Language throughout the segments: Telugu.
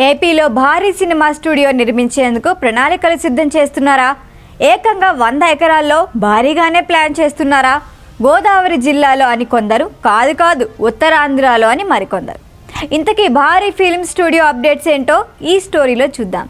ఏపీలో భారీ సినిమా స్టూడియో నిర్మించేందుకు ప్రణాళికలు సిద్ధం చేస్తున్నారా? ఏకంగా వంద ఎకరాల్లో భారీగానే ప్లాన్ చేస్తున్నారా? గోదావరి జిల్లాలో అని కొందరు కాదు కాదు ఉత్తరాంధ్రలో అని మరికొందరు. ఇంతకీ భారీ ఫిల్మ్ స్టూడియో అప్డేట్స్ ఏంటో ఈ స్టోరీలో చూద్దాం.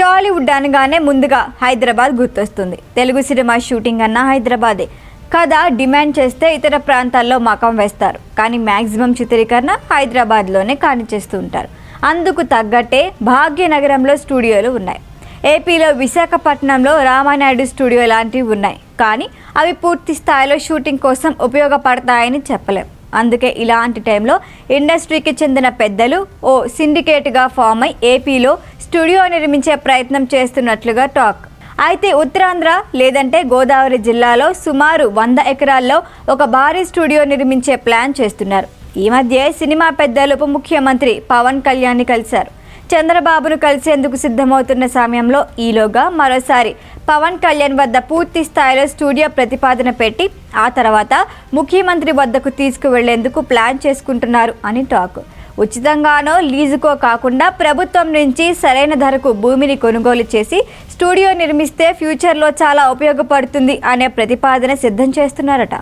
టాలీవుడ్ అనగానే ముందుగా హైదరాబాద్ గుర్తొస్తుంది. తెలుగు సినిమా షూటింగ్ అన్న హైదరాబాదే. కథ డిమాండ్ చేస్తే ఇతర ప్రాంతాల్లో మకం వేస్తారు. కానీ మ్యాక్సిమం చిత్రీకరణ హైదరాబాద్లోనే కానిచేస్తూ ఉంటారు. అందుకు తగ్గట్టే భాగ్యనగరంలో స్టూడియోలు ఉన్నాయి. ఏపీలో విశాఖపట్నంలో రామానాయుడు స్టూడియో లాంటివి ఉన్నాయి. కానీ అవి పూర్తి స్థాయిలో షూటింగ్ కోసం ఉపయోగపడతాయని చెప్పలేం. అందుకే ఇలాంటి టైంలో ఇండస్ట్రీకి చెందిన పెద్దలు ఓ సిండికేట్గా ఫామ్ అయి ఏపీలో స్టూడియో నిర్మించే ప్రయత్నం చేస్తున్నట్లుగా టాక్. అయితే ఉత్తరాంధ్ర లేదంటే గోదావరి జిల్లాలో సుమారు వంద ఎకరాల్లో ఒక భారీ స్టూడియో నిర్మించే ప్లాన్ చేస్తున్నారు. ఈ మధ్య సినిమా పెద్దలు ఉప ముఖ్యమంత్రి పవన్ కళ్యాణ్ని కలిశారు. చంద్రబాబును కలిసేందుకు సిద్ధమవుతున్న సమయంలో ఈలోగా మరోసారి పవన్ కళ్యాణ్ వద్ద పూర్తి స్థాయిలో స్టూడియో ప్రతిపాదన పెట్టి ఆ తర్వాత ముఖ్యమంత్రి వద్దకు తీసుకువెళ్ళేందుకు ప్లాన్ చేసుకుంటున్నారు అని టాక్. ఉచితంగానో లీజుకో కాకుండా ప్రభుత్వం నుంచి సరైన ధరకు భూమిని కొనుగోలు చేసి స్టూడియో నిర్మిస్తే ఫ్యూచర్లో చాలా ఉపయోగపడుతుంది అనే ప్రతిపాదన సిద్ధం చేస్తున్నారట.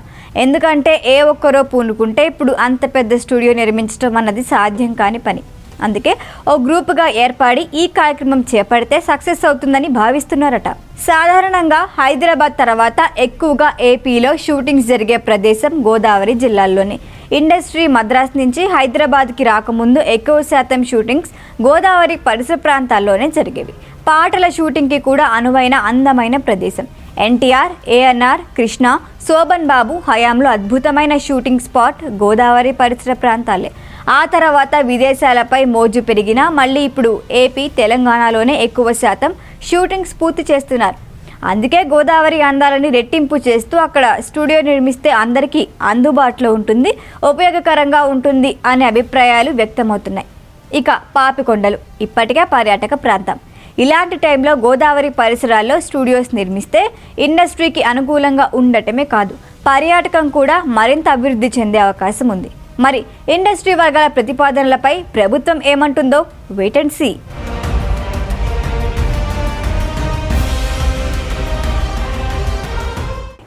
ఎందుకంటే ఏ ఒక్కరో పూనుకుంటే ఇప్పుడు అంత పెద్ద స్టూడియో నిర్మించడం అన్నది సాధ్యం కాని పని. అందుకే ఓ గ్రూపుగా ఏర్పడి ఈ కార్యక్రమం చేపడితే సక్సెస్ అవుతుందని భావిస్తున్నారట. సాధారణంగా హైదరాబాద్ తర్వాత ఎక్కువగా ఏపీలో షూటింగ్స్ జరిగే ప్రదేశం గోదావరి జిల్లాల్లోనే. ఇండస్ట్రీ మద్రాస్ నుంచి హైదరాబాద్కి రాకముందు ఎక్కువ శాతం షూటింగ్స్ గోదావరి పరిసర ప్రాంతాల్లోనే జరిగేవి. పాటల షూటింగ్కి కూడా అనువైన అందమైన ప్రదేశం. ఎన్టీఆర్ ఏఎన్ఆర్ కృష్ణ శోభన్ బాబు హయాంలో అద్భుతమైన షూటింగ్ స్పాట్ గోదావరి పరిసర ప్రాంతాలే. ఆ తర్వాత విదేశాలపై మోజు పెరిగినా మళ్ళీ ఇప్పుడు ఏపీ తెలంగాణలోనే ఎక్కువ శాతం షూటింగ్స్ పూర్తి చేస్తున్నారు. అందుకే గోదావరి అందాలని రెట్టింపు చేస్తూ అక్కడ స్టూడియో నిర్మిస్తే అందరికీ అందుబాటులో ఉంటుంది ఉపయోగకరంగా ఉంటుంది అనే అభిప్రాయాలు వ్యక్తమవుతున్నాయి. ఇక పాపికొండలు ఇప్పటికే పర్యాటక ప్రాంతం. ఇలాంటి టైంలో గోదావరి పరిసరాల్లో స్టూడియోస్ నిర్మిస్తే ఇండస్ట్రీకి అనుకూలంగా ఉండటమే కాదు పర్యాటకం కూడా మరింత అభివృద్ధి చెందే అవకాశం ఉంది. మరి ఇండస్ట్రీ వర్గాల ప్రతిపాదనలపై ప్రభుత్వం ఏమంటుందో వెయిట్ అండ్ సీ